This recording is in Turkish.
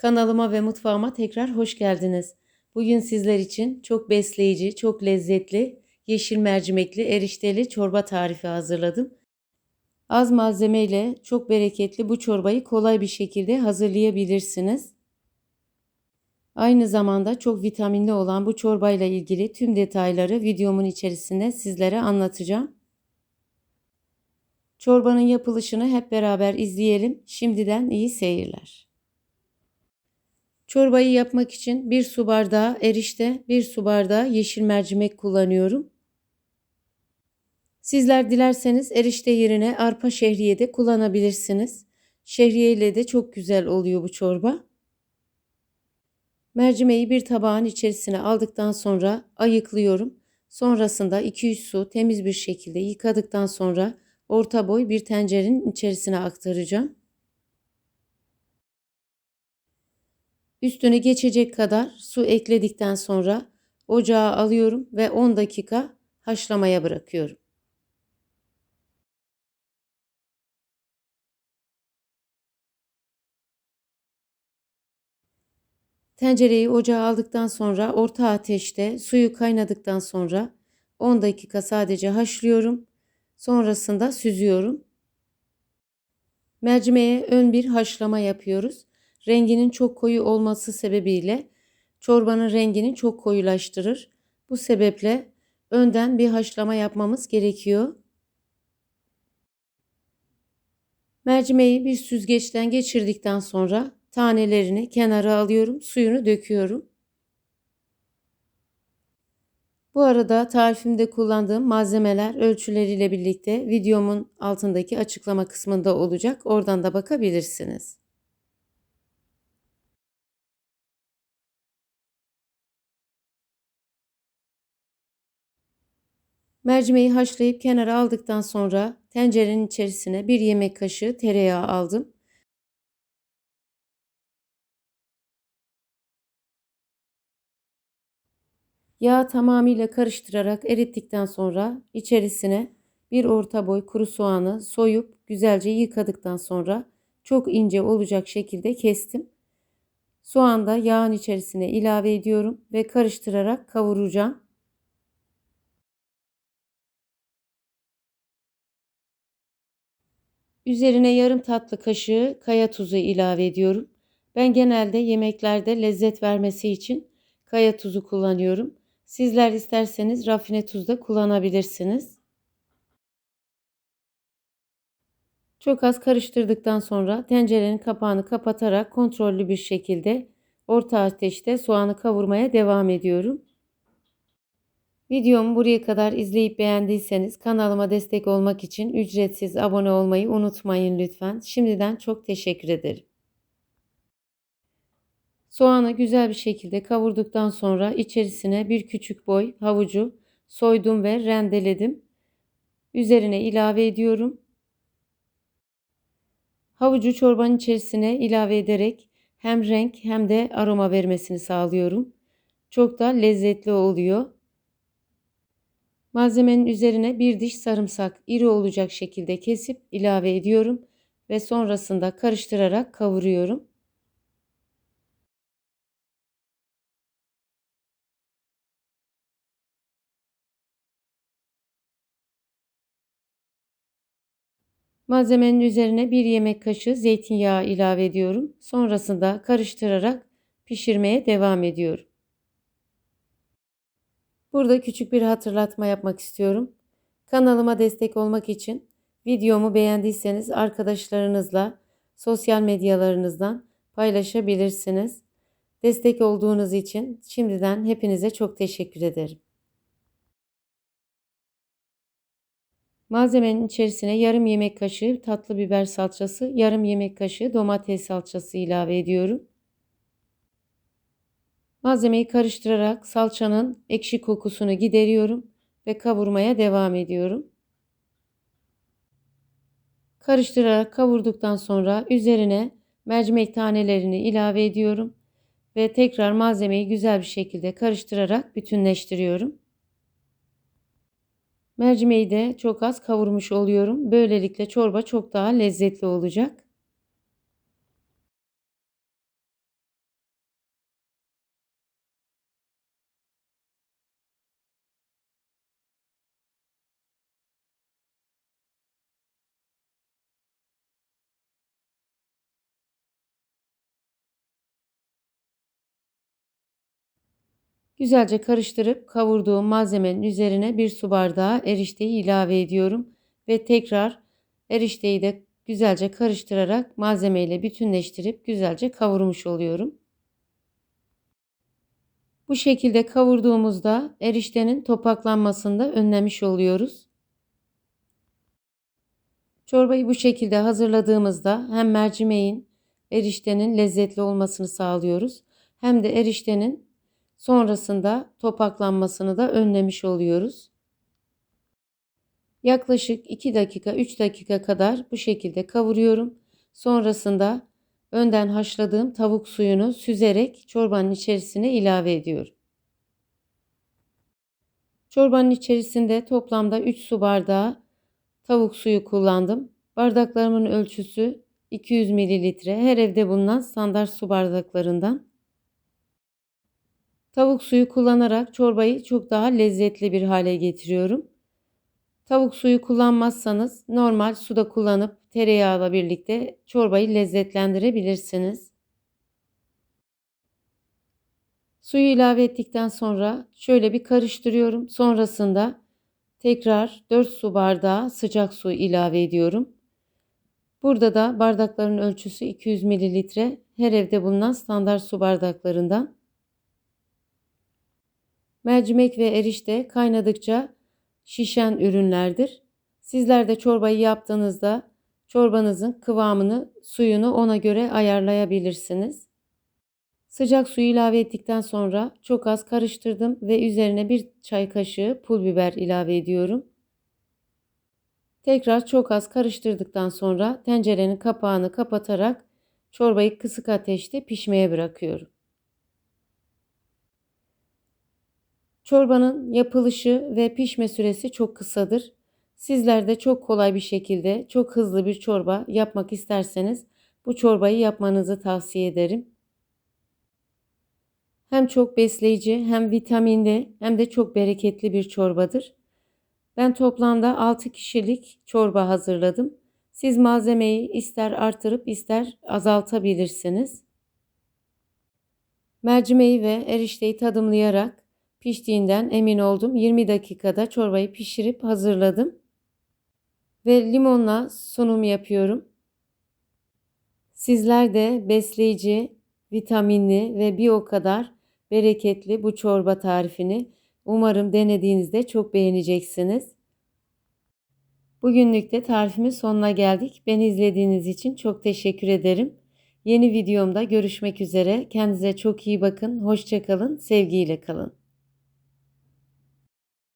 Kanalıma ve mutfağıma tekrar hoş geldiniz. Bugün sizler için çok besleyici, çok lezzetli, yeşil mercimekli, erişteli çorba tarifi hazırladım. Az malzemeyle çok bereketli bu çorbayı kolay bir şekilde hazırlayabilirsiniz. Aynı zamanda çok vitaminli olan bu çorbayla ilgili tüm detayları videomun içerisinde sizlere anlatacağım. Çorbanın yapılışını hep beraber izleyelim. Şimdiden iyi seyirler. Çorbayı yapmak için 1 su bardağı erişte, 1 su bardağı yeşil mercimek kullanıyorum. Sizler dilerseniz erişte yerine arpa şehriye de kullanabilirsiniz. Şehriye ile de çok güzel oluyor bu çorba. Mercimeği bir tabağın içerisine aldıktan sonra ayıklıyorum. Sonrasında 2-3 su temiz bir şekilde yıkadıktan sonra orta boy bir tencerenin içerisine aktaracağım. Üstüne geçecek kadar su ekledikten sonra ocağa alıyorum ve 10 dakika haşlamaya bırakıyorum. Tencereyi ocağa aldıktan sonra orta ateşte suyu kaynadıktan sonra 10 dakika sadece haşlıyorum. Sonrasında süzüyorum. Mercimeğe ön bir haşlama yapıyoruz. Renginin çok koyu olması sebebiyle çorbanın rengini çok koyulaştırır. Bu sebeple önden bir haşlama yapmamız gerekiyor. Mercimeği bir süzgeçten geçirdikten sonra tanelerini kenara alıyorum, suyunu döküyorum. Bu arada tarifimde kullandığım malzemeler ölçüleriyle birlikte videomun altındaki açıklama kısmında olacak. Oradan da bakabilirsiniz. Mercimeği haşlayıp kenara aldıktan sonra tencerenin içerisine bir yemek kaşığı tereyağı aldım. Yağı tamamıyla karıştırarak erittikten sonra içerisine bir orta boy kuru soğanı soyup güzelce yıkadıktan sonra çok ince olacak şekilde kestim. Soğan da yağın içerisine ilave ediyorum ve karıştırarak kavuracağım. Üzerine yarım tatlı kaşığı kaya tuzu ilave ediyorum. Ben genelde yemeklerde lezzet vermesi için kaya tuzu kullanıyorum. Sizler isterseniz rafine tuz da kullanabilirsiniz. Çok az karıştırdıktan sonra tencerenin kapağını kapatarak kontrollü bir şekilde orta ateşte soğanı kavurmaya devam ediyorum. Videomu buraya kadar izleyip beğendiyseniz kanalıma destek olmak için ücretsiz abone olmayı unutmayın lütfen. Şimdiden çok teşekkür ederim. Soğanı güzel bir şekilde kavurduktan sonra içerisine bir küçük boy havucu soydum ve rendeledim. Üzerine ilave ediyorum. Havucu çorbanın içerisine ilave ederek hem renk hem de aroma vermesini sağlıyorum. Çok da lezzetli oluyor. Malzemenin üzerine bir diş sarımsak iri olacak şekilde kesip ilave ediyorum ve sonrasında karıştırarak kavuruyorum. Malzemenin üzerine bir yemek kaşığı zeytinyağı ilave ediyorum. Sonrasında karıştırarak pişirmeye devam ediyorum. Burada küçük bir hatırlatma yapmak istiyorum. Kanalıma destek olmak için videomu beğendiyseniz arkadaşlarınızla sosyal medyalarınızdan paylaşabilirsiniz. Destek olduğunuz için şimdiden hepinize çok teşekkür ederim. Malzemenin içerisine yarım yemek kaşığı tatlı biber salçası, yarım yemek kaşığı domates salçası ilave ediyorum. Malzemeyi karıştırarak salçanın ekşi kokusunu gideriyorum ve kavurmaya devam ediyorum. Karıştırarak kavurduktan sonra üzerine mercimek tanelerini ilave ediyorum ve tekrar malzemeyi güzel bir şekilde karıştırarak bütünleştiriyorum. Mercimeği de çok az kavurmuş oluyorum. Böylelikle çorba çok daha lezzetli olacak. Güzelce karıştırıp kavurduğum malzemenin üzerine bir su bardağı erişteyi ilave ediyorum ve tekrar erişteyi de güzelce karıştırarak malzemeyle bütünleştirip güzelce kavurmuş oluyorum. Bu şekilde kavurduğumuzda eriştenin topaklanmasını da önlemiş oluyoruz. Çorbayı bu şekilde hazırladığımızda hem mercimeğin eriştenin lezzetli olmasını sağlıyoruz hem de eriştenin sonrasında topaklanmasını da önlemiş oluyoruz. Yaklaşık 2 dakika 3 dakika kadar bu şekilde kavuruyorum. Sonrasında önden haşladığım tavuk suyunu süzerek çorbanın içerisine ilave ediyorum. Çorbanın içerisinde toplamda 3 su bardağı tavuk suyu kullandım. Bardaklarımın ölçüsü 200 mililitre. Her evde bulunan standart su bardaklarından. Tavuk suyu kullanarak çorbayı çok daha lezzetli bir hale getiriyorum. Tavuk suyu kullanmazsanız normal suda kullanıp tereyağıyla birlikte çorbayı lezzetlendirebilirsiniz. Suyu ilave ettikten sonra şöyle bir karıştırıyorum. Sonrasında tekrar 4 su bardağı sıcak su ilave ediyorum. Burada da bardakların ölçüsü 200 mililitre. Her evde bulunan standart su bardaklarından. Mercimek ve erişte kaynadıkça şişen ürünlerdir. Sizler de çorbayı yaptığınızda çorbanızın kıvamını, suyunu ona göre ayarlayabilirsiniz. Sıcak suyu ilave ettikten sonra çok az karıştırdım ve üzerine bir çay kaşığı pul biber ilave ediyorum. Tekrar çok az karıştırdıktan sonra tencerenin kapağını kapatarak çorbayı kısık ateşte pişmeye bırakıyorum. Çorbanın yapılışı ve pişme süresi çok kısadır. Sizler de çok kolay bir şekilde çok hızlı bir çorba yapmak isterseniz bu çorbayı yapmanızı tavsiye ederim. Hem çok besleyici hem vitaminli hem de çok bereketli bir çorbadır. Ben toplamda 6 kişilik çorba hazırladım. Siz malzemeyi ister artırıp ister azaltabilirsiniz. Mercimeği ve erişteyi tadımlayarak piştiğinden emin oldum. 20 dakikada çorbayı pişirip hazırladım. Ve limonla sunum yapıyorum. Sizler de besleyici, vitaminli ve bir o kadar bereketli bu çorba tarifini umarım denediğinizde çok beğeneceksiniz. Bugünlük de tarifimin sonuna geldik. Beni izlediğiniz için çok teşekkür ederim. Yeni videomda görüşmek üzere. Kendinize çok iyi bakın. Hoşçakalın. Sevgiyle kalın.